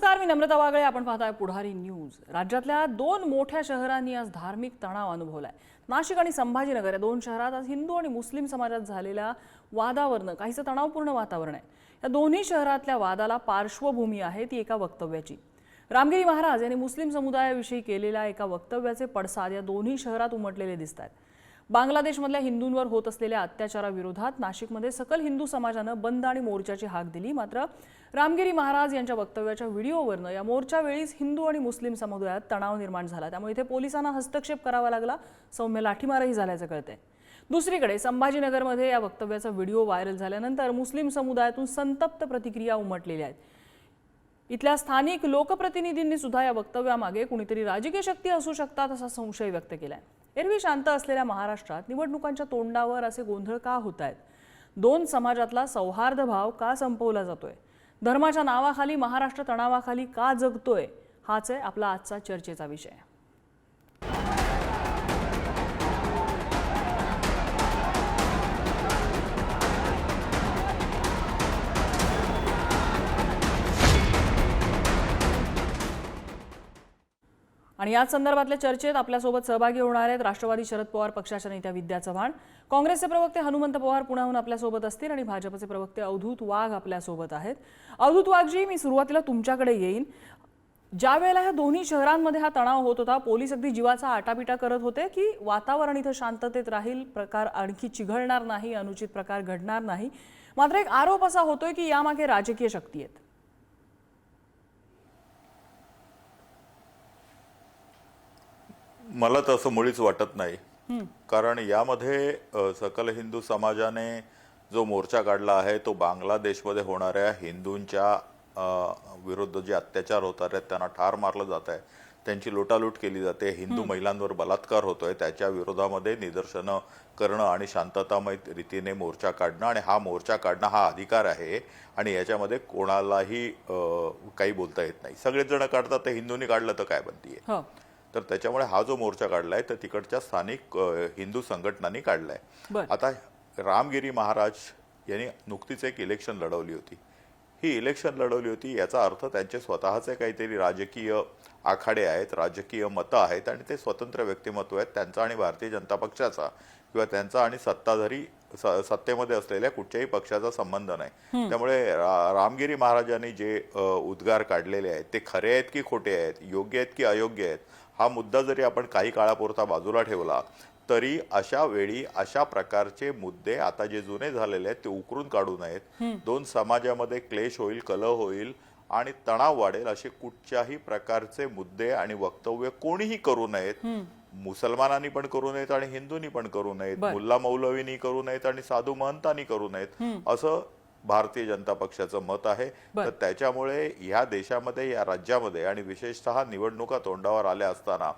नमस्कार मी नम्रता वागळे. आपण पाहताय पुढारी न्यूज. राज्यातल्या दोन मोठ्या शहरांनी आज धार्मिक तणाव अनुभवलाय. नाशिक आणि संभाजीनगर या दोन शहरात आज हिंदू आणि मुस्लिम समाजात झालेल्या वादावरनं काहीसं तणावपूर्ण वातावरण आहे. या दोन्ही शहरातल्या वादाला पार्श्वभूमी आहे ती एका वक्तव्याची. रामगिरी महाराज यांनी मुस्लिम समुदायाविषयी केलेल्या एका वक्तव्याचे पडसाद या दोन्ही शहरात उमटलेले दिसत आहेत बांगलादेशमधल्या हिंदूंवर होत असलेल्या अत्याचाराविरोधात नाशिकमध्ये सकल हिंदू समाजानं बंद आणि मोर्चाची हाक दिली. मात्र रामगिरी महाराज यांच्या वक्तव्याच्या व्हिडिओवरनं या मोर्चावेळीच हिंदू आणि मुस्लिम समुदायात तणाव निर्माण झाला. त्यामुळे इथे पोलिसांना हस्तक्षेप करावा लागला. सौम्य लाठीमारही झाल्याचं कळतंय. दुसरीकडे संभाजीनगरमध्ये या वक्तव्याचा व्हिडिओ व्हायरल झाल्यानंतर मुस्लिम समुदायातून संतप्त प्रतिक्रिया उमटलेल्या आहेत. इथल्या स्थानिक लोकप्रतिनिधींनी सुद्धा या वक्तव्यामागे कुणीतरी राजकीय शक्ती असू शकतात असा संशय व्यक्त केलाय. एरवी शांत असलेल्या महाराष्ट्रात निवडणुकांच्या तोंडावर असे गोंधळ का होत आहेत दोन समाजातला सौहार्द भाव का संपवला जातोय? धर्माच्या नावाखाली महाराष्ट्र तणावाखाली का जगतोय? हाच आहे आपला आजचा चर्चेचा विषय. आणि याच संदर्भातल्या चर्चेत आपल्यासोबत सहभागी होणार आहेत राष्ट्रवादी शरद पवार पक्षाच्या नेत्या विद्या चव्हाण. काँग्रेसचे प्रवक्ते हनुमंत पवार पुण्याहून आपल्यासोबत असतील आणि भाजपचे प्रवक्ते अवधूत वाघ आपल्यासोबत आहेत. अवधूत वाघजी मी सुरुवातीला तुमच्याकडे येईन. ज्या वेळेला ह्या दोन्ही शहरांमध्ये हा तणाव होत होता पोलीस अगदी जीवाचा आटापिटा करत होते की वातावरण इथं शांततेत राहील प्रकार आणखी चिघळणार नाही अनुचित प्रकार घडणार नाही. मात्र एक आरोप असा होतोय की यामागे राजकीय शक्ती आहेत. मला तसं मुळीच वाटत नाही. कारण यामध्ये सकल हिंदू समाजाने जो मोर्चा काढला आहे तो बांगलादेशमध्ये होणाऱ्या हिंदूंच्या विरुद्ध जे अत्याचार होतात आहेत त्यांना ठार मारलं जात आहे. त्यांची लुटालूट केली जाते. हिंदू महिलांवर बलात्कार होतोय. त्याच्या विरोधामध्ये निदर्शनं करणं आणि शांततामय रीतीने मोर्चा काढणं आणि हा मोर्चा काढणं हा अधिकार आहे आणि याच्यामध्ये कोणालाही काही बोलता येत नाही. सगळेच जण काढतात ते हिंदूंनी काढलं तर काय बनतीये? हो. तर त्याच्यामुळे हा जो मोर्चा काढलाय तर तिकडच्या स्थानिक हिंदू संघटनांनी काढलाय. आता रामगिरी महाराज यांनी नुकतीच एक इलेक्शन लढवली होती. ही इलेक्शन लढवली होती याचा अर्थ त्यांचे स्वतःचे काहीतरी राजकीय आखाडे आहेत राजकीय मतं आहेत आणि ते स्वतंत्र व्यक्तिमत्व आहेत त्यांचा आणि भारतीय जनता पक्षाचा किंवा त्यांचा आणि सत्ताधारी सत्तेमध्ये असलेल्या कुठच्याही पक्षाचा संबंध नाही. त्यामुळे रा- रामगिरी महाराजांनी जे उद्गार काढलेले आहेत ते खरे आहेत की खोटे आहेत योग्य आहेत की अयोग्य आहेत हा मुद्दा जरी आपण काही काळापुरता बाजूला ठेवला तरी अशा वेळी अशा प्रकारचे मुद्दे आता जे जुने झालेले आहेत ते उकरून काढू नयेत. दोन समाजामध्ये क्लेश होईल कलह होईल आणि तणाव वाढेल असे कुठच्याही प्रकारचे मुद्दे आणि वक्तव्य कोणीही करू नयेत. मुसलमानांनी पण करू नयेत आणि हिंदूंनी पण करू नयेत. मुल्ला मौलवीनी करू नयेत आणि साधू महंतांनी करू नयेत. असं भारतीय जनता पक्षाचं मत आहे. तर त्याच्यामुळे ह्या देशामध्ये या राज्यामध्ये आणि विशेषतः निवडणुका तोंडावर आल्या असताना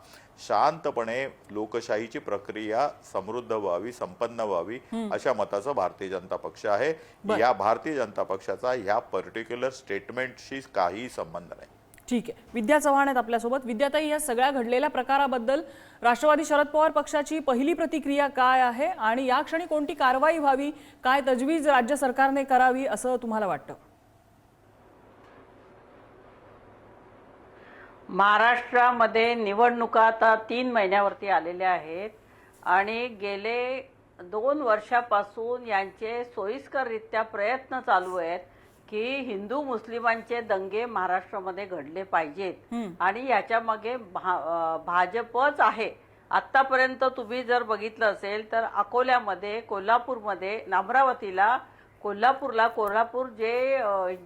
शांतपणे लोकशाहीची प्रक्रिया समृद्ध व्हावी संपन्न व्हावी अशा मताचा भारतीय जनता पक्ष आहे. या भारतीय जनता पक्षाचा ह्या पर्टिक्युलर स्टेटमेंटशी काही संबंध नाही ठीक आहे. विद्या चव्हाण आहेत आपल्यासोबत. विद्याताई या सगळ्या घडलेल्या प्रकाराबद्दल राष्ट्रवादी शरद पवार पक्षाची पहिली प्रतिक्रिया काय आहे आणि या क्षणी कोणती कारवाई व्हावी काय तजवीज राज्य सरकारने करावी असं तुम्हाला वाटतं? महाराष्ट्रामध्ये निवडणुका आता तीन महिन्यावरती आलेल्या आहेत आणि गेले दोन वर्षापासून यांचे सोयीस्कररित्या प्रयत्न चालू आहेत. की हिंदू मुस्लिमांचे दंगे महाराष्ट्रामध्ये घडले पाहिजेत. आणि याच्या मागे भा भाजपच आहे. आतापर्यंत तुम्ही जर बघितलं असेल तर अकोल्यामध्ये कोल्हापूरमध्ये अमरावतीला कोल्हापूरला कोल्हापूर जे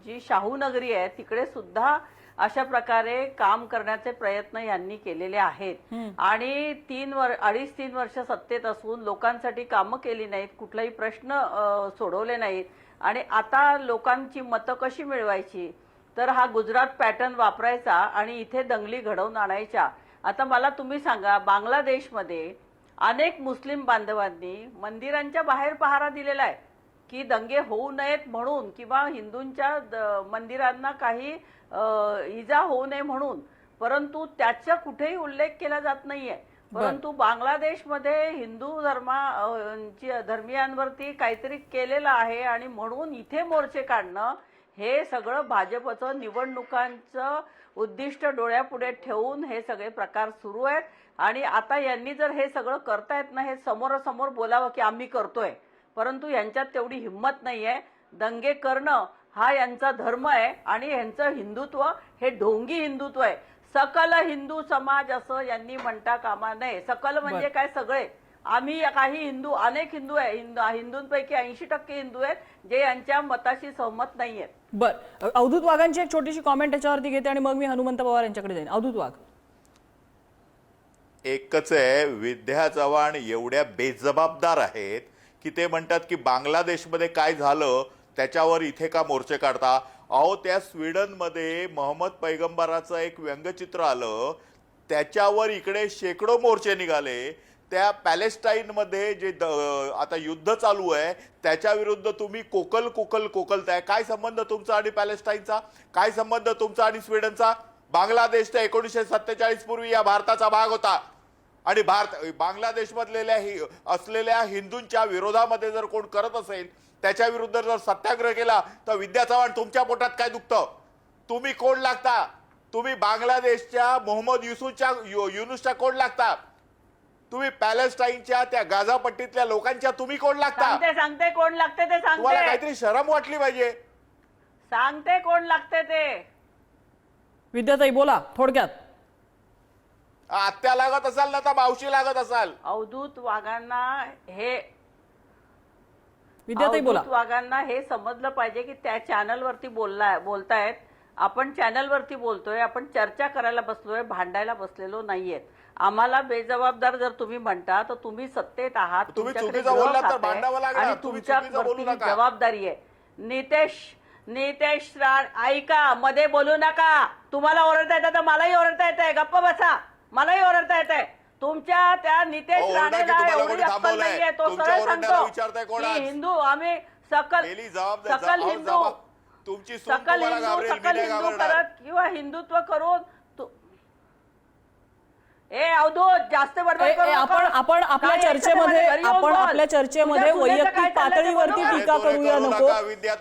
जी शाहू नगरी आहे तिकडे सुद्धा अशा प्रकारे काम करण्याचे प्रयत्न यांनी केलेले आहेत. आणि तीन वर अडीच तीन वर्ष सत्तेत असून लोकांसाठी कामं केली नाहीत कुठलाही प्रश्न सोडवले नाहीत. आणि आता लोकांची मतं कशी मिळवायची? तर हा गुजरात पॅटर्न वापरायचा आणि इथे दंगली घडवून आणायच्या. आता मला तुम्ही सांगा बांगलादेशमध्ये अनेक मुस्लिम बांधवांनी मंदिरांच्या बाहेर पहारा दिलेला आहे की दंगे होऊ नयेत म्हणून किंवा हिंदूंच्या द- मंदिरांना काही इजा होऊ नये म्हणून. परंतु त्याचा कुठेही उल्लेख केला जात नाहीये. परंतु बांगलादेशमध्ये हिंदू धर्मा धर्मियांवरती काहीतरी केलेलं आहे आणि म्हणून इथे मोर्चे काढणं हे सगळं भाजपचं निवडणुकांचं उद्दिष्ट डोळ्यापुढे ठेवून हे सगळे प्रकार सुरू आहेत. आणि आता यांनी जर हे सगळं करतायत ना हे समोरासमोर बोलावं की आम्ही करतोय परंतु यांच्यात तेवढी हिंमत नाहीये. दंगे करणं हा यांचा धर्म आहे आणि यांचं हिंदुत्व हे ढोंगी हिंदुत्व आहे. सकल हिंदू समाज असं यांनी म्हणता कामा नये. सकल म्हणजे. काय सगळे? आम्ही काही हिंदू अनेक हिंदू आहे. हिंदू हिंदूंपैकी ऐंशी टक्के हिंदू आहेत जे यांच्या मताशी सहमत नाही आहेत. बर. अवधूत वाघांची एक छोटीशी कॉमेंट त्याच्यावरती घेते आणि मग मी हनुमंत पवार यांच्याकडे जाईन. अवधूत वाघ. एकच आहे विद्या चव्हाण एवढ्या बेजबाबदार आहेत की ते म्हणतात की बांगलादेशमध्ये काय झालं त्याच्यावर इथे का मोर्चे काढता? अहो त्या स्वीडनमध्ये मोहम्मद पैगंबराचं एक व्यंगचित्र आलं. त्याच्यावर इकडे शेकडो मोर्चे निघाले. त्या पॅलेस्टाईनमध्ये जे द- आता युद्ध चालू आहे त्याच्या विरुद्ध तुम्ही कोकल कोकल कोकलताय काय संबंध तुमचा आणि पॅलेस्टाईनचा? काय संबंध तुमचा आणि स्वीडनचा? बांगलादेश तर एकोणीसशे सत्तेचाळीस पूर्वी या भारताचा भाग होता. आणि भारत बांगलादेश मधलेल्या हि असलेल्या हिंदूंच्या विरोधामध्ये जर कोण करत असेल त्याच्या विरुद्ध जर सत्याग्रह केला तर विद्या चव्हाण तुमच्या पोटात काय दुखतं? तुम्ही कोण लागता? तुम्ही बांगलादेशच्या मोहम्मद युसूच्या यु- युनुसच्या कोण लागता? तुम्ही पॅलेस्टाईनच्या त्या गाझा पट्टीतल्या लोकांच्या तुम्ही कोण लागता? सांगते सांगते कोण लागते ते तुम्हाला सांगते काहीतरी शरम वाटली पाहिजे. सांगते कोण लागते ते. विद्याताई बोला थोडक्यात. आत्या लागत असाल ना तर मावशी लागत असाल. अवधूत वाघांना हे विद्याताई बोला. वाघांना हे समजलं पाहिजे की त्या चॅनलवरती बोलला बोलतायत. आपण चॅनलवरती बोलतोय आपण चर्चा करायला बसलोय भांडायला बसलेलो नाहीयेत. आम्हाला बेजबाबदार जर तुम्ही म्हणता तर तुम्ही सत्तेत आहात आहे. आणि तुमच्या. जबाबदारी आहे. नितेश नितेश रा- ऐका मध्ये बोलू नका. तुम्हाला ओरडता येतं तर मलाही ओरडता येतंय. गप्प बसा. मलाही ओरडता येतंय. तुमच्या त्या नितेश राणेला तुम्हाला एवढी अक्कल? नाहीये तो सरळ सांगतो की? हिंदू आम्ही सकल सकल हिंदू तुमची सकल हिंदू सकल हिंदू करत किंवा हिंदुत्व करून ए अवधूत जास्त बडबड करू नका. आपण आपण आपल्या काय चर्चेमध्ये याच्यामध्ये घरी येऊन आपण बोल. आपल्या चर्चेमध्ये तुझ्या वैयक्तिक काय चाललंय ते पातळीवरती बघू. टीका अरे, करूया करू नको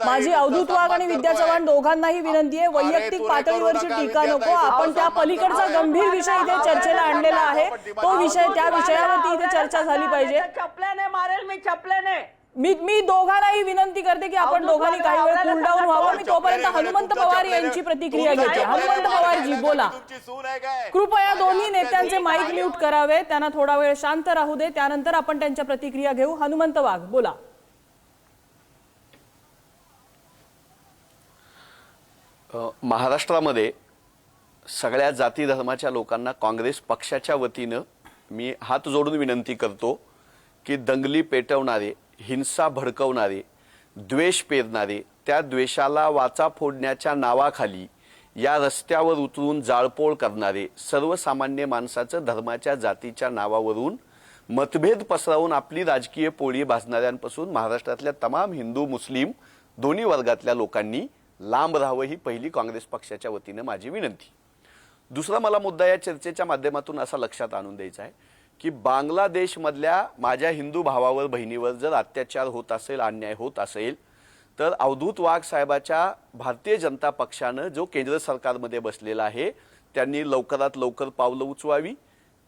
माझी तुमचा अवधूत वाघ आणि सन्मान विद्या करतोय. चव्हाण दोघांनाही विनंती आहे वैयक्तिक पातळीवरची टीका नको आपण त्या सन्मान पलीकडचा करतोय. गंभीर विषय इथे चर्चेला आणलेला आहे तो विषय त्या विषयावरती इथे चर्चा झाली पाहिजे चपल्याने मारेल मी चपल्याने मी मी दोघांनाही विनंती करते की आपण दोघांनी काही वेळ वाघ, कूल डाऊन व्हावं. मी तोपर्यंत हनुमंत पवार यांची प्रतिक्रिया घेते. हनुमंत पवारजी बोला. की तुमची सून आहे काय? कृपया दोन्ही नेत्यांचे माईक म्यूट करावे. त्यांना थोडा वेळ शांत राहू दे. त्यानंतर आपण त्यांच्या प्रतिक्रिया घेऊ. हनुमंत वाघ बोला. महाराष्ट्रामध्ये सगळ्या जाती धर्माच्या लोकांना काँग्रेस पक्षाच्या वतीनं मी हात जोडून विनंती करतो की दंगली पेटवणारे हिंसा भडकवणारे द्वेष पेरणारे त्या द्वेषाला वाचा फोडण्याच्या नावाखाली या रस्त्यावर उतरून जाळपोळ करणारे सर्वसामान्य माणसाचं धर्माच्या जातीच्या नावावरून मतभेद पसरवून आपली राजकीय पोळी भाजणाऱ्यांपासून महाराष्ट्रातल्या तमाम हिंदू मुस्लिम दोन्ही वर्गातल्या लोकांनी लांब राहावं ही पहिली काँग्रेस पक्षाच्या वतीनं माझी विनंती. दुसरा मला मुद्दा या चर्चेच्या माध्यमातून असा लक्षात आणून द्यायचा आहे. की बांगलादेशमधल्या माझ्या हिंदू भावावर बहिणीवर जर अत्याचार होत असेल अन्याय होत असेल तर अवधूत वाघ साहेबाच्या भारतीय जनता पक्षानं जो केंद्र सरकारमध्ये बसलेला आहे त्यांनी लवकरात लवकर पावलं उचवावी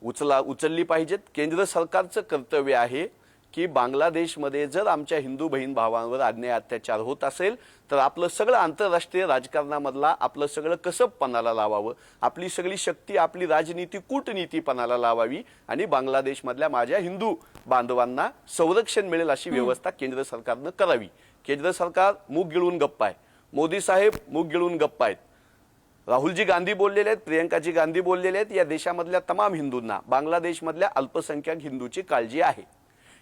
उचला उचलली पाहिजेत. केंद्र सरकारचं कर्तव्य आहे की बांगलादेशमध्ये जर आमच्या हिंदू बहीण भावांवर अन्याय अत्याचार होत असेल तर आपलं सगळं आंतरराष्ट्रीय राजकारणामधला आपलं सगळं कसं पणाला लावावं. आपली सगळी शक्ती आपली राजनीती कूटनीती पणाला लावावी आणि बांगलादेशमधल्या माझ्या हिंदू बांधवांना संरक्षण मिळेल अशी व्यवस्था केंद्र सरकारनं करावी. केंद्र सरकार मूग गिळून गप्प आहे. मोदी साहेब मूग गिळून गप्प आहेत. राहुलजी गांधी बोललेले आहेत प्रियंकाजी गांधी बोललेले आहेत या देशामधल्या तमाम हिंदूंना बांगलादेशमधल्या अल्पसंख्याक हिंदूची काळजी आहे.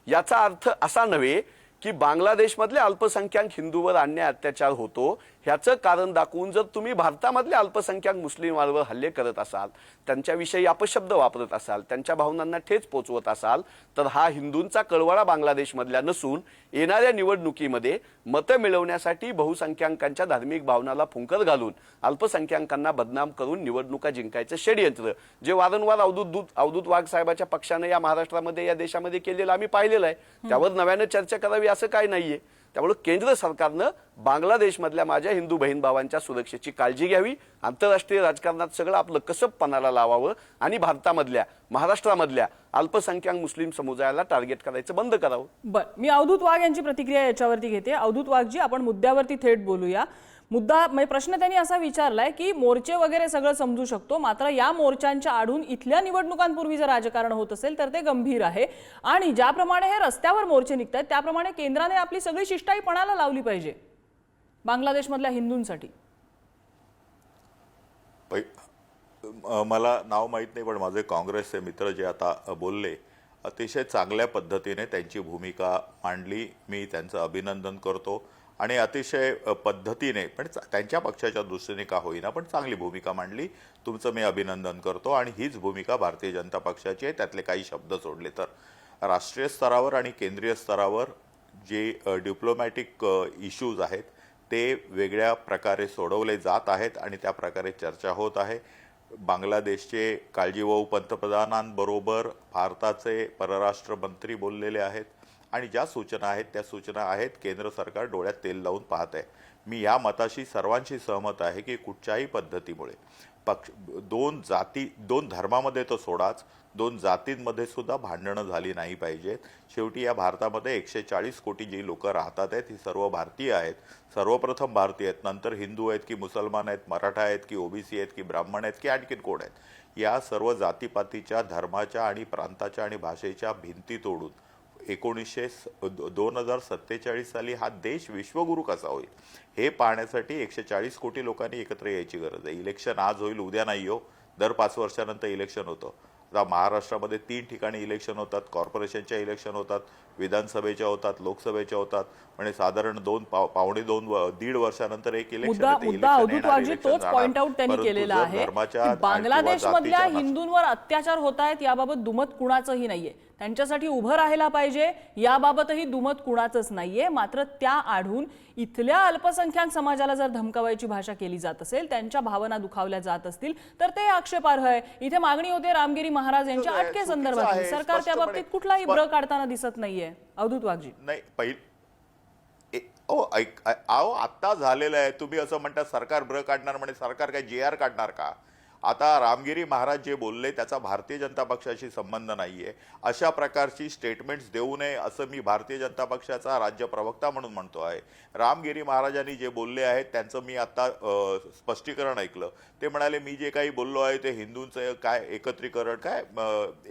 याचा अर्थ असा नव्हे की बांगलादेशमधल्या अल्पसंख्याक हिंदूवर अन्याय अत्याचार होतो ह्याचं कारण दाखवून जर तुम्ही भारतामधल्या अल्पसंख्याक मुस्लिमांवर हल्ले करत असाल त्यांच्याविषयी अपशब्द वापरत असाल त्यांच्या भावनांना ठेच पोचवत असाल तर हा हिंदूंचा कळवळा बांगलादेशमधल्या नसून येणाऱ्या निवडणुकीमध्ये मतं मिळवण्यासाठी बहुसंख्याकांच्या धार्मिक भावनाला फुंकर घालून अल्पसंख्याकांना बदनाम करून निवडणुका जिंकायचं षडयंत्र जे वारंवार अवधूत दूत अवधूत वाघ साहेबाच्या पक्षानं या महाराष्ट्रामध्ये या देशामध्ये केलेलं आम्ही पाहिलेलं आहे. त्यावर नव्यानं चर्चा करावी असं काय नाहीये. त्यामुळे केंद्र सरकारनं बांगलादेशमधल्या माझ्या हिंदू बहीण भावांच्या सुरक्षेची काळजी घ्यावी आंतरराष्ट्रीय राजकारणात सगळं आपलं कसब पणाला लावावं आणि भारतामधल्या महाराष्ट्रामधल्या अल्पसंख्याक मुस्लिम समुदायाला टार्गेट करायचं बंद करावं. बरं मी अवधूत वाघ यांची प्रतिक्रिया याच्यावरती घेते. अवधूत वाघजी आपण मुद्द्यावरती थेट बोलूया. मुद्दा म्हणजे प्रश्न त्यांनी असा विचारलाय की मोर्चे वगैरे सगळं समजू शकतो मात्र या मोर्चांच्या आडून इथल्या निवडणुकांपूर्वी जर राजकारण होत असेल तर ते गंभीर आहे. आणि ज्याप्रमाणे हे रस्त्यावर मोर्चे निघत आहेत त्याप्रमाणे केंद्राने आपली सगळी शिष्टाई पणाला लावली पाहिजे. बांगलादेशमधल्या हिंदूंसाठी. पै मला नाव माहीत नाही पण माझे काँग्रेसचे मित्र जे आता बोलले अतिशय चांगल्या पद्धतीने त्यांची भूमिका मांडली. मी त्यांचं अभिनंदन करतो. आणि अतिशय पद्धतीने पण त्यांच्या पक्षाच्या दृष्टीने का होईना पण चांगली भूमिका मांडली. तुमचं मी अभिनंदन करतो आणि हीच भूमिका भारतीय जनता पक्षाची आहे. त्यातले काही शब्द सोडले तर. राष्ट्रीय स्तरावर आणि केंद्रीय स्तरावर जे डिप्लोमॅटिक इश्यूज आहेत ते वेगळ्या प्रकारे सोडवले जात आहेत आणि त्या प्रकारे चर्चा होत आहे. बांगलादेशचे काळजीवाहू पंतप्रधानांबरोबर भारताचे परराष्ट्र मंत्री बोललेले आहेत. आणि ज्या सूचना आहेत त्या सूचना आहेत केंद्र सरकार डोळ्यात तेल लावून पाहत आहे मी या मताशी सर्वांशी सहमत आहे की कुठच्याही पद्धतीमुळे पक्ष दोन जाती दोन धर्मामध्ये तर सोडाच दोन जातींमध्ये सुद्धा भांडणं झाली नाही पाहिजेत. शेवटी या भारतामध्ये एकशे चाळीस कोटी जी लोकं राहतात आहेत ही सर्व भारतीय आहेत. सर्वप्रथम भारतीय आहेत नंतर हिंदू आहेत की मुसलमान आहेत मराठा आहेत की ओबीसी आहेत की ब्राह्मण आहेत की आणखीन कोण आहेत. या सर्व जातीपातीच्या धर्माच्या आणि प्रांताच्या आणि भाषेच्या भिंती तोडून एकोणीसशे दोन हजार सत्तेचाळीस साली हा देश विश्वगुरू कसा होईल? हे पाहण्यासाठी एकशे चाळीस कोटी लोकांनी एकत्र यायची गरज आहे. इलेक्शन आज होईल उद्या नाही हो. दर पाच वर्षानंतर इलेक्शन होतं. आता महाराष्ट्रामध्ये तीन ठिकाणी इलेक्शन होतात कॉर्पोरेशनच्या इलेक्शन होतात विधानसभेच्या होतात लोकसभेच्या होतात म्हणजे साधारण दोन पाव- पावणे दोन दीड वर्षानंतर एक इलेक्शन तोच. पॉइंट आउट त्यांनी केलेला आहे बांगलादेशमधल्या हिंदूंवर अत्याचार होत आहेत याबाबत दुमत कुणाचंही नाहीये. त्यांच्यासाठी उभं राहायला पाहिजे याबाबतही दुमत कुणाचंच नाहीये. मात्र त्या आढून इथल्या अल्पसंख्याक समाजाला जर धमकावायची भाषा केली जात असेल त्यांच्या भावना दुखावल्या जात असतील तर ते आक्षेपार्ह आहे. इथे मागणी होते रामगिरी महाराज यांच्या अटकेसंदर्भात सरकार त्या बाबतीत कुठलाही ब्र काढताना दिसत नाहीये. अवधूत वाघजी. नाही पहिली ओ ऐक अहो आत्ता झालेलं आहे. तुम्ही असं म्हणता सरकार ब्र काढणार म्हणजे सरकार काय जे आर काढणार का? आता रामगिरी महाराज जे बोलले त्याचा भारतीय जनता पक्षाशी संबंध नाहीये. अशा प्रकारची स्टेटमेंट्स देऊ नये असं मी भारतीय जनता पक्षाचा राज्य प्रवक्ता म्हणून म्हणतो आहे. रामगिरी महाराजांनी जे बोलले आहेत त्यांचं मी आता स्पष्टीकरण ऐकलं. ते म्हणाले मी जे काही बोललो आहे ते हिंदूंचं काय एकत्रीकरण काय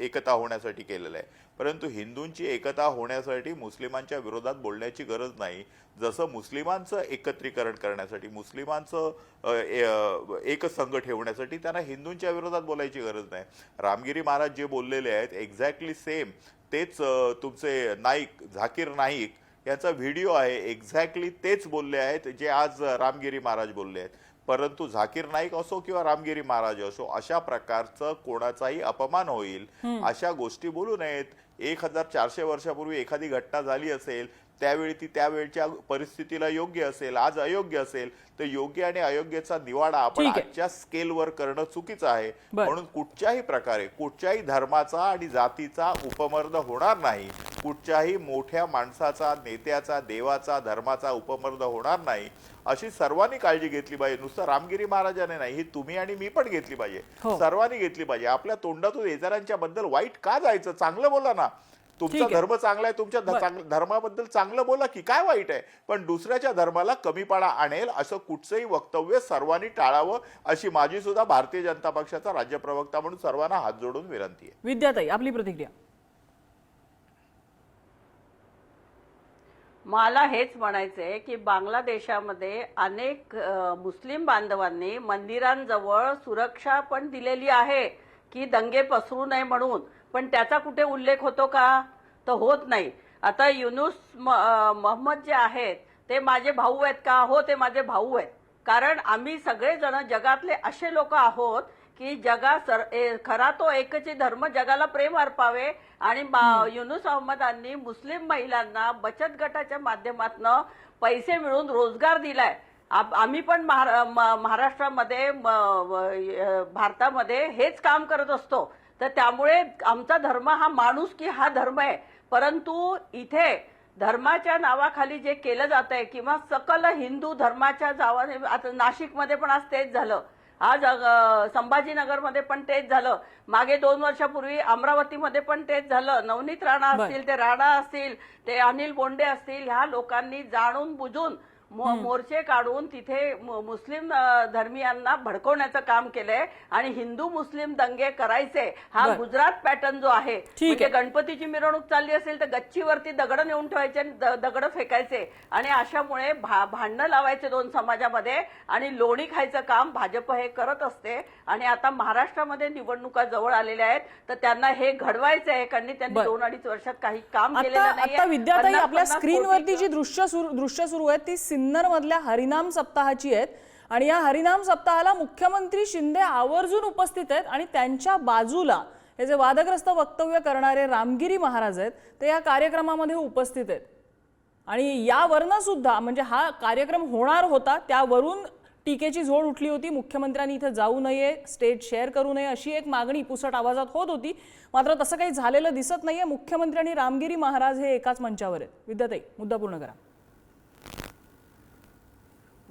एकता होण्यासाठी केलेलं आहे. परंतु हिंदूंची एकता होण्यासाठी मुस्लिमांच्या विरोधात बोलण्याची गरज नाही. जसं मुस्लिमांचं एकत्रीकरण करण्यासाठी मुस्लिमांचं एक संघ ठेवण्यासाठी त्यांना हिंदूंच्या विरोधात बोलायची गरज नाही. रामगिरी महाराज जे बोललेले आहेत एक्झॅक्टली सेम तेच तुमचे नाईक झाकीर नाईक यांचा व्हिडिओ आहे. एक्झॅक्टली तेच बोलले आहेत जे आज रामगिरी महाराज बोलले आहेत. परंतु झाकीर नाईक असो किंवा रामगिरी महाराज असो अशा प्रकारचं कोणाचाही अपमान होईल अशा गोष्टी बोलू नयेत. एक हजार चारशे वर्षापूर्वी एखादी घटना झाली असेल त्यावेळी ती त्यावेळच्या परिस्थितीला योग्य असेल आज अयोग्य असेल तर योग्य आणि अयोग्याचा निवाडा आपण. आजच्या स्केलवर करणं चुकीचं आहे. म्हणून कुठच्याही प्रकारे कुठच्याही धर्माचा आणि जातीचा उपमर्द होणार नाही कुठच्याही मोठ्या माणसाचा नेत्याचा देवाचा धर्माचा उपमर्द होणार नाही अशी सर्वांनी काळजी घेतली पाहिजे नुसतं रामगिरी महाराजाने नाही ही तुम्ही आणि मी पण घेतली पाहिजे हो. सर्वांनी घेतली पाहिजे आपल्या तोंडातून इतरांच्या बद्दल वाईट का जायचं चांगलं बोला ना तुमचा. धर्म चांगला आहे तुमच्या धर्माबद्दल चांगलं बोला की काय वाईट आहे? पण दुसऱ्याच्या धर्माला कमीपणा आणेल असं कुठचंही वक्तव्य सर्वांनी टाळावं अशी माझी सुद्धा भारतीय जनता पक्षाचा राज्य प्रवक्ता म्हणून सर्वांना हात जोडून विनंती आहे. विद्याताई आपली प्रतिक्रिया. मला हेच म्हणायचं आहे की बांगलादेशामध्ये अनेक मुस्लिम बांधवांनी मंदिरांजवळ सुरक्षा पण दिलेली आहे की दंगे पसरू नये म्हणून. पण त्याचा कुठे उल्लेख होतो का? तर होत नाही. आता युनुस मोहम्मद जे आहेत ते माझे भाऊ आहेत का? हो ते माझे भाऊ आहेत. कारण आम्ही सगळेजण जगातले असे लोक आहोत की जगा सर ए- खरा तो एकच धर्म जगाला प्रेम अर्पावे. आणि युनुस अहमदांनी मुस्लिम महिलांना बचत गटाच्या माध्यमातून पैसे मिळून रोजगार दिलाय. आप- आम्ही पण महाराष्ट्रामध्ये भारतामध्ये हेच काम करत असतो. तर त्यामुळे आमचा धर्म हा माणूस की हा धर्म आहे. परंतु इथे धर्माच्या नावाखाली जे केलं जात आहे किंवा सकल हिंदू धर्माच्या जावाने आता नाशिकमध्ये पण आज तेच झालं. आज संभाजीनगरमध्ये पण तेच झालं. मागे दोन वर्षापूर्वी अमरावतीमध्ये पण तेच झालं. नवनीत राणा. असतील ते राणा असतील ते अनिल बोंडे असतील ह्या लोकांनी जाणून बुजून मोर्चे काढून तिथे मुस्लिम धर्मियांना भडकवण्याचं काम केलंय आणि हिंदू मुस्लिम दंगे करायचे हा. गुजरात पॅटर्न जो आहे म्हणजे. गणपतीची मिरवणूक चालली असेल तर गच्चीवरती दगड नेऊन ठेवायचे आणि दगड फेकायचे आणि अशामुळे भांडणं लावायचे दोन समाजामध्ये आणि लोणी खायचं काम भाजप हे करत असते आणि आता महाराष्ट्रामध्ये निवडणुका जवळ आलेल्या आहेत तर त्यांना हे घडवायचं आहे कारण त्यांनी. दोन अडीच वर्षात काही काम केलेलं नाही आपल्या स्क्रीनवरती जी दृश्य दृश्य सुरू आहेत ती सिन्नरमधल्या हरिनाम सप्ताहाची आहेत. आणि या हरिनाम सप्ताहाला मुख्यमंत्री शिंदे आवर्जून उपस्थित आहेत आणि त्यांच्या बाजूला हे जे वादग्रस्त वक्तव्य करणारे रामगिरी महाराज आहेत ते या कार्यक्रमामध्ये उपस्थित आहेत. आणि यावरनं सुद्धा म्हणजे हा कार्यक्रम होणार होता त्यावरून टीकेची झोड उठली होती. मुख्यमंत्र्यांनी इथं जाऊ नये स्टेज शेअर करू नये अशी एक मागणी पुसट आवाजात होत होती. मात्र तसं काही झालेलं दिसत नाहीये. मुख्यमंत्री आणि रामगिरी महाराज हे एकाच मंचावर आहेत. विद्याताई मुद्दा पूर्ण करा.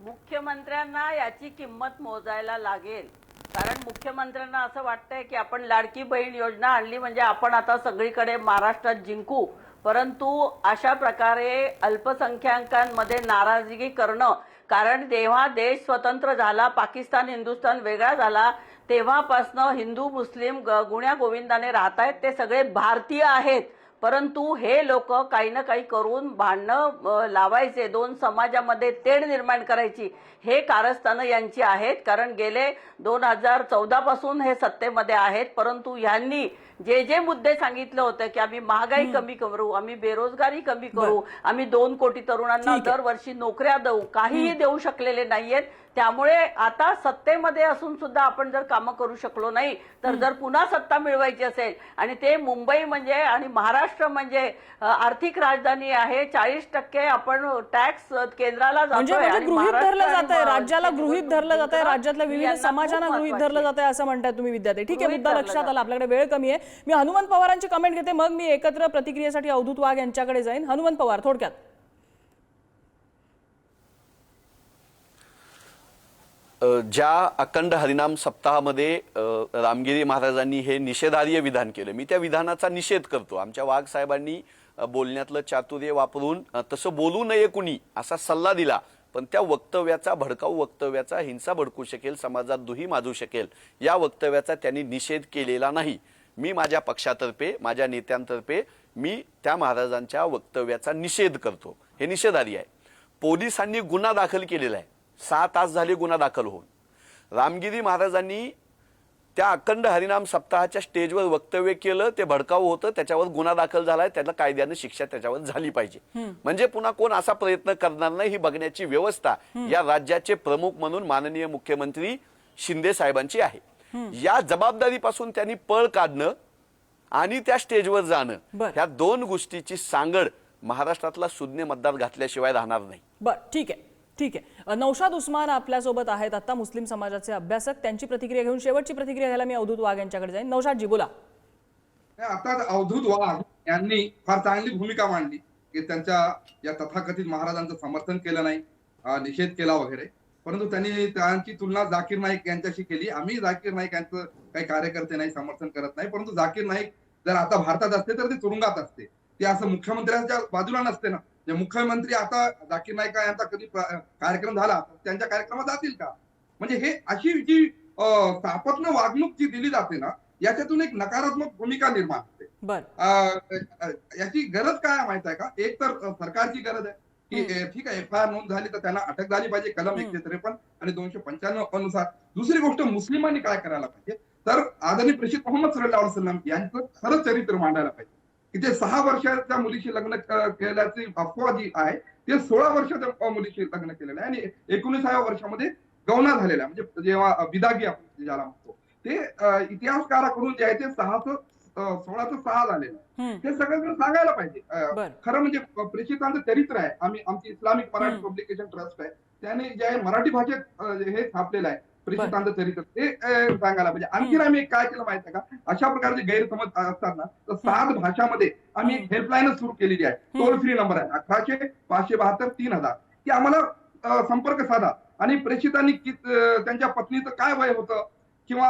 मुख्यमंत्र्यांना याची किंमत मोजायला लागेल. कारण मुख्यमंत्र्यांना असं वाटतंय की आपण लाडकी बहीण योजना आणली म्हणजे आपण आता सगळीकडे महाराष्ट्रात जिंकू. परंतु अशा प्रकारे अल्पसंख्याकांमध्ये नाराजगी करणं कारण जेव्हा देश स्वतंत्र झाला पाकिस्तान हिंदुस्थान वेगळा झाला तेव्हापासनं हिंदू मुस्लिम ग- गुण्या गोविंदाने राहत आहेत ते सगळे भारतीय आहेत. परंतु हे लोक काही ना काही करून भांडणं लावायचे. दोन समाजामध्ये तेढ निर्माण करायची. हे कारस्थानं यांची आहेत. कारण गेले दोन हजार चौदा पासून हे सत्तेमध्ये आहेत. परंतु यांनी जे जे मुद्दे सांगितले होते की आम्ही महागाई कमी करू आम्ही बेरोजगारी कमी करू आम्ही दोन कोटी तरुणांना. दरवर्षी नोकऱ्या देऊ काहीही देऊ शकलेले नाहीयेत. त्यामुळे आता सत्तेमध्ये असून सुद्धा आपण जर कामं करू शकलो नाही तर जर पुन्हा सत्ता मिळवायची असेल आणि ते मुंबई म्हणजे आणि महाराष्ट्र म्हणजे आर्थिक राजधानी आहे चाळीस टक्के आपण टॅक्स केंद्राला म्हणजे म्हणजे गृहित धरलं जात आहे राज्याला गृहित धरलं जात आहे राज्यातल्या विविध समाजांना गृहित धरलं. जात आहे असं म्हणताय तुम्ही विद्यार्थी ठीक आहे मुद्दा लक्षात आला. आपल्याकडे वेळ कमी आहे मी हनुमंत पवारांची कमेंट घेते मग मी एकत्र प्रतिक्रियेसाठी अवधूत वाघ यांच्याकडे जाईन हनुमंत पवार थोडक्यात ज्या अखंड हरिनाम सप्ताहामध्ये रामगिरी महाराजांनी हे निषेधार्य विधान केलं. मी त्या विधानाचा निषेध करतो. आमच्या वाघ साहेबांनी बोलण्यातलं चातुर्य वापरून तसं बोलू नये कुणी असा सल्ला दिला. पण त्या वक्तव्याचा भडकाऊ वक्तव्याचा हिंसा भडकू शकेल समाजात दुही माजू शकेल या वक्तव्याचा त्यांनी निषेध केलेला नाही. मी माझ्या पक्षातर्फे माझ्या नेत्यांतर्फे मी त्या महाराजांच्या वक्तव्याचा निषेध करतो. हे निषेधारी आहे. पोलिसांनी गुन्हा दाखल केलेला आहे. सहा तास झाले गुन्हा दाखल होऊन. रामगिरी महाराजांनी त्या अखंड हरिनाम सप्ताहाच्या स्टेजवर वक्तव्य केलं ते भडकाऊ होतं त्याच्यावर गुन्हा दाखल झालाय त्याला कायद्यानं शिक्षा त्याच्यावर झाली पाहिजे. म्हणजे पुन्हा कोण असा प्रयत्न करणार नाही ही बघण्याची व्यवस्था या राज्याचे प्रमुख म्हणून माननीय मुख्यमंत्री शिंदे साहेबांची आहे. या जबाबदारीपासून त्यांनी पळ काढणं आणि त्या स्टेजवर जाणं. ह्या दोन गोष्टीची सांगड महाराष्ट्रातला सुज्ञ मतदार घातल्याशिवाय राहणार नाही. बर ठीक आहे. ठीक आहे. नौशाद उस्मान आपल्यासोबत आहेत. आता मुस्लिम समाजाचे अभ्यासक. त्यांची प्रतिक्रिया घेऊन शेवटची प्रतिक्रिया घ्यायला मी अवधूत वाघ यांच्याकडे जाईन. नौशादजी बोला. आता अवधूत वाघ यांनी फार चांगली भूमिका मांडली. की त्यांच्या या तथाकथित महाराजांचं समर्थन केलं नाही निषेध केला वगैरे. परंतु त्यांनी त्यांची तुलना जाकीर नाईक यांच्याशी केली. आम्ही जाकीर नाईक यांचं काही कार्यकर्ते नाही समर्थन करत नाही. परंतु जाकीर नाईक जर आता भारतात असते तर ते तुरुंगात असते. ते असं मुख्यमंत्र्यांच्या बाजूला नसते ना. जे मुख्यमंत्री आता जाकीर नाईक यांचा कधी कार्यक्रम झाला त्यांच्या कार्यक्रमात जातील का? म्हणजे हे अशी जी अं, सापत्न वागणूक जी दिली जाते ना याच्यातून एक नकारात्मक भूमिका निर्माण होते. याची गरज काय माहीत आहे का? एक तर सरकारची गरज आहे की ठीक आहे एफ आय आर नोंद झाली तर त्यांना अटक झाली पाहिजे कलम. एकशे त्रेपन्न आणि दोनशे पंच्याण्णव अनुसार. दुसरी गोष्ट मुस्लिमांनी काय करायला पाहिजे? तर आदरणीय प्रेषित मोहम्मद सल्लाह सल्लाम यांचं खरं चरित्र मांडायला पाहिजे. की ते सहा वर्षाच्या मुलीशी लग्न केल्याची अफवा जी आहे ते सोळा वर्षाच्या मुलीशी लग्न केलेलं आहे. आणि एकोणीसाव्या वर्षामध्ये गौना झालेला म्हणजे जेव्हा बिदागी आपण ज्याला म्हणतो. ते इतिहासकाराकडून जे आहे ते सहाचं सोळाचं सहा झालेलं आहे. हम्म. हे सगळं सांगायला पाहिजे खरं म्हणजे प्रेषितांचं चरित्र आहे. आम्ही आमची इस्लामिक मराठी. पब्लिकेशन ट्रस्ट आहे. त्याने जे आहे मराठी भाषेत हे छापलेलं आहे. प्रेषितांत चरित्र. ते सांगायला पाहिजे. आणखीन आम्ही एक काय केलं माहिती आहे का? अशा प्रकारचे गैरसमज असतात ना तर सात भाषामध्ये आम्ही एक हेल्पलाईनच सुरू केलेली आहे. टोल फ्री नंबर आहे. अठराशे पाचशे बहात्तर तीन हजार. की आम्हाला संपर्क साधा. आणि प्रेषितांनी त्यांच्या पत्नीचं काय वय होतं? किंवा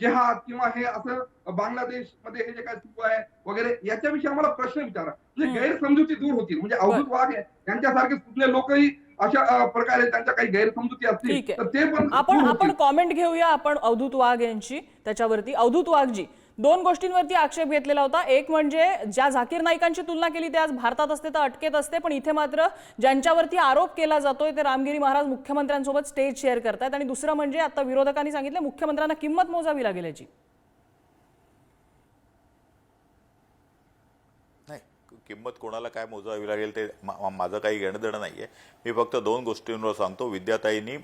जिहाद किंवा हे असं बांगलादेशमध्ये हे जे काय सुरू आहे वगैरे याच्याविषयी आम्हाला प्रश्न विचारा. म्हणजे गैरसमजुती दूर होतील. म्हणजे अवधूत वाघ आहे. यांच्यासारखे कुठले लोकही अशा प्रकारे त्यांच्या काही गैरसमजुती असतील ठीक तर ते पण आपण आपण. कॉमेंट घेऊया आपण अवधूत वाघ यांची त्याच्यावरती. अवधूत वाघजी दोन गोष्टींवरती आक्षेप घेतलेला होता. एक म्हणजे ज्या झाकीर नाईकांची तुलना केली ते आज भारतात असते तर अटकेत असते पण इथे मात्र ज्यांच्यावरती आरोप केला जातोय ते रामगिरी महाराज मुख्यमंत्र्यांसोबत स्टेज शेअर करतायत. आणि दुसरं म्हणजे आता विरोधकांनी सांगितलं मुख्यमंत्र्यांना किंमत मोजावी लागेल याची नाही किंमत कोणाला काय मोजावी लागेल ते मा- माझं काही घेणं देणं नाहीये. मी फक्त दोन गोष्टींवर सांगतो. विद्याताईंनी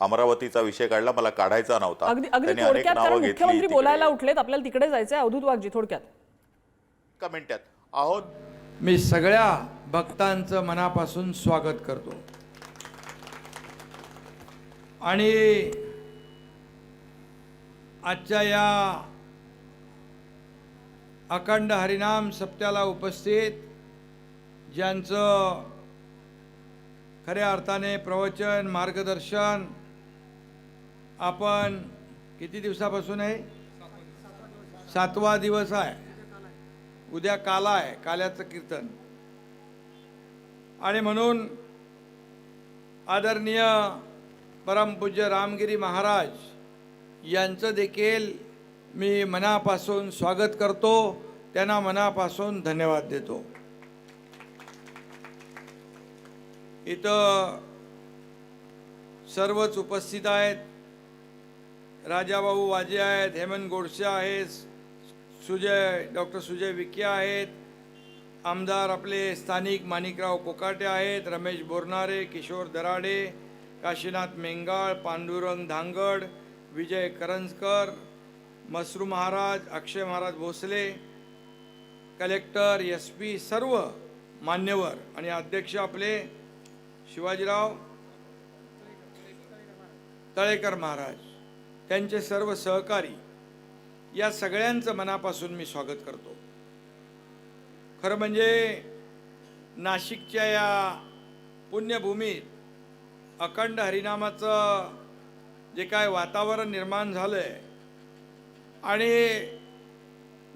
अमरावतीचा विषय काढला मला काढायचा नव्हता. त्यांनी अनेक नावं घेतली. बोलायला उठलेत. आपल्याला तिकडे जायचंय. अवधूत वाघजी थोडक्यात. एका मिनिटात. आहोत. मी सगळ्या भक्तांचं मनापासून स्वागत करतो. आणि आजच्या या अखंड हरिनाम सप्त्याला उपस्थित ज्यांचं खऱ्या अर्थाने प्रवचन मार्गदर्शन आपण किती दिवसापासून आहे? सातवा दिवस आहे. उद्या काला आहे काल्याचं कीर्तन. आणि म्हणून आदरणीय परमपूज्य रामगिरी महाराज यांचं देखील मी मनापासून स्वागत करतो. त्यांना मनापासून धन्यवाद देतो. इथं सर्वच उपस्थित आहेत. राजाभाऊ वाजे आहेत हेमंत गोडसे आहेत सुजय डॉक्टर सुजय विखे आहेत. आमदार आपले स्थानिक माणिकराव कोकाटे आहेत Ramesh Bornare Kishor Darade Kashinath Mengal Pandurang Dhangad Vijay Karanjkar Masru Maharaj Akshay Maharaj Bhosale collector S P सर्व मान्यवर आणि अध्यक्ष आपले शिवाजीराव तळेकर महाराज त्यांचे सर्व सहकारी या सगळ्यांचं मनापासून मी स्वागत करतो. खरं म्हणजे नाशिकच्या या पुण्यभूमीत अखंड हरिनामाचं जे काय वातावरण निर्माण झालं आहे आणि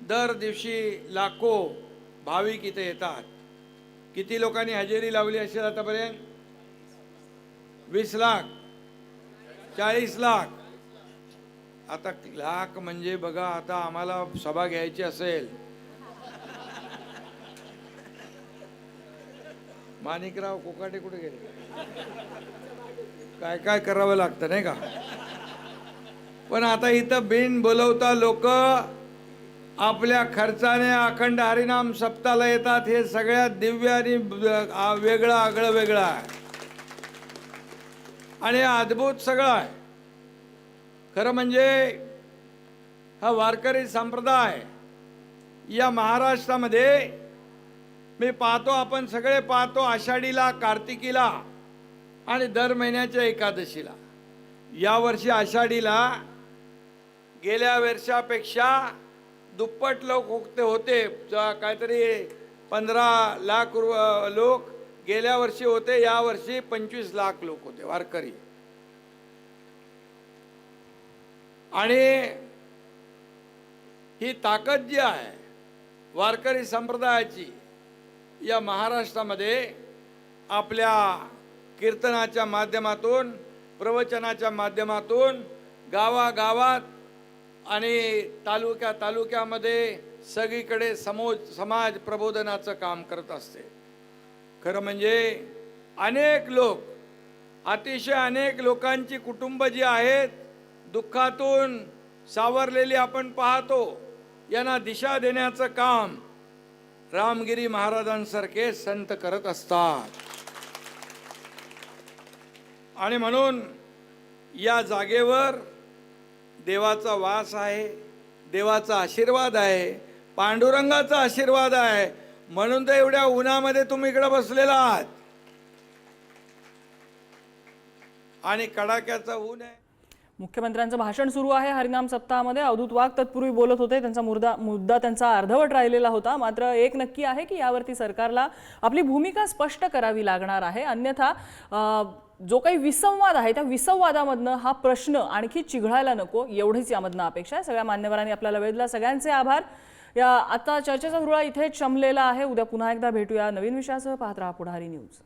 दर दिवशी लाखो भाविक इथे येतात. किती लोकांनी हजेरी लावली असेल आतापर्यंत? वीस लाख चाळीस लाख. आता लाख म्हणजे बघा आता आम्हाला सभा घ्यायची असेल. माणिकराव कोकाटे कुठे गेले? काय काय करावं लागतं नाही का? पण आता इथं बिन बोलवता लोक आपल्या खर्चाने अखंड हरिनाम सप्ताला येतात. हे सगळ्यात दिव्य आणि वेगळं आगळं वेगळं आहे. आणि हे अद्भुत सगळं आहे. खरं म्हणजे हा वारकरी संप्रदाय या महाराष्ट्रामध्ये मी पाहतो आपण सगळे पाहतो आषाढीला कार्तिकीला आणि दर महिन्याच्या एकादशीला. यावर्षी आषाढीला गेल्या वर्षापेक्षा दुप्पट लोक होते. होते काहीतरी पंधरा लाख रु- लोक गेल्या वर्षी होते या वर्षी पंचवीस लाख लोक होते वारकरी. आणि ही ताकद जी आहे वारकरी संप्रदायाची या महाराष्ट्रामध्ये आपल्या कीर्तनाच्या माध्यमातून प्रवचनाच्या माध्यमातून गावागावात आणि तालुक्या तालुक्यामध्ये सगळीकडे समोज समाज प्रबोधनाचं काम करत असते. खरं म्हणजे अनेक लोक अतिशय अनेक लोकांची कुटुंब जी आहेत दुःखातून सावरलेली आपण पाहतो यांना दिशा देण्याचं काम रामगिरी महाराजांसारखे संत करत असतात. आणि म्हणून या जागेवर देवाचा वास आहे देवाचा आशीर्वाद आहे पांडुरंगाचा आशीर्वाद आहे. म्हणून तर एवढ्या उन्हामध्ये तुम्ही इकडे बसलेला आहात. आणि कडाक्याचा ऊन आहे. मुख्यमंत्र्यांचं भाषण सुरू आहे हरिनाम सप्ताहामध्ये. अवधूत वाघ तत्पूर्वी बोलत होते. त्यांचा मुर्दा मुद्दा त्यांचा अर्धवट राहिलेला होता. मात्र एक नक्की आहे की यावरती सरकारला आपली भूमिका स्पष्ट करावी लागणार आहे. अन्यथा जो काही विसंवाद आहे त्या विसंवादामधनं हा प्रश्न आणखी चिघळायला नको एवढीच यामधनं अपेक्षा आहे. सगळ्या मान्यवरांनी आपल्याला वेळ दिला. सगळ्यांचे आभार. या आता चर्चेचा धुळा इथे शमलेला आहे. उद्या पुन्हा एकदा भेटूया नवीन विषयासह. पाहत राहा पुढारी न्यूज.